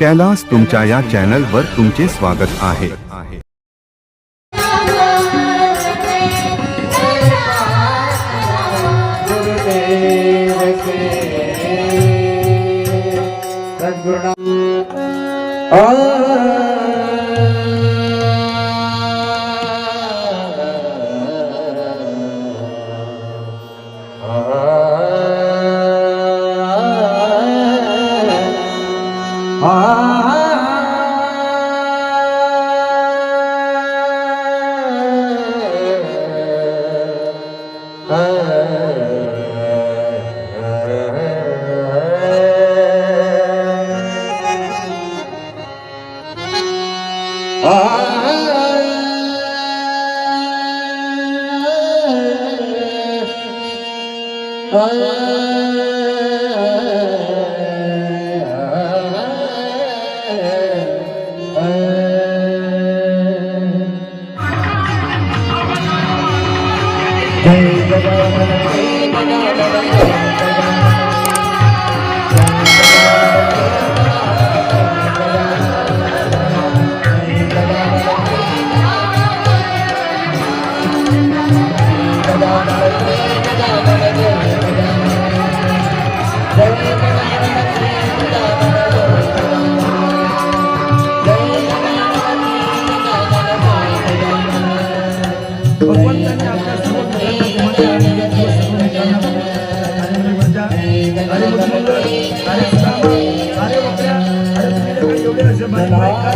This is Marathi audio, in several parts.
कैलास तुमच्या या चॅनल वर तुमचे स्वागत आहे. आ। Ah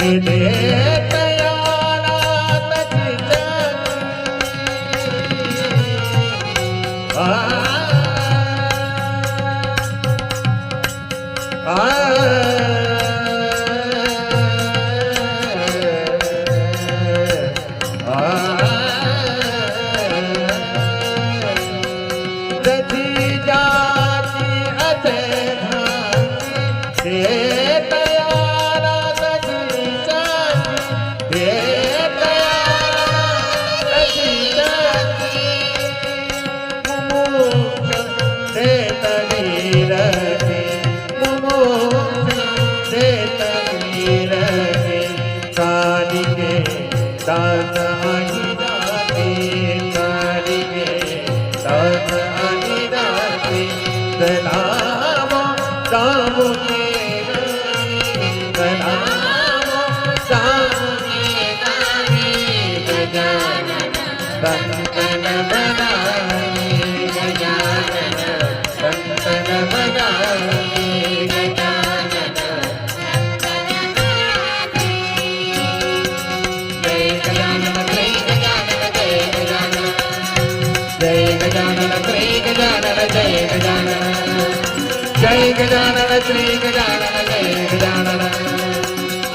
दे दान आणि दाते कारिगे दान आणि दाते सलाम सामुके गजानन जय गजानन श्री गजानन जय गजानन.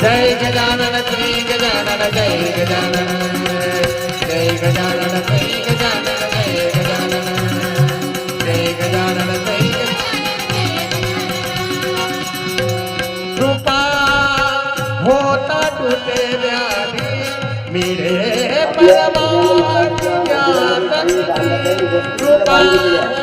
जय गजानन श्री गजानन जय गजानन. जय गजानन श्री गजानन जय गजानन. जय गजानन जय कृपा होता तुझे व्याधी. मिळे परमात्मा कृपा होता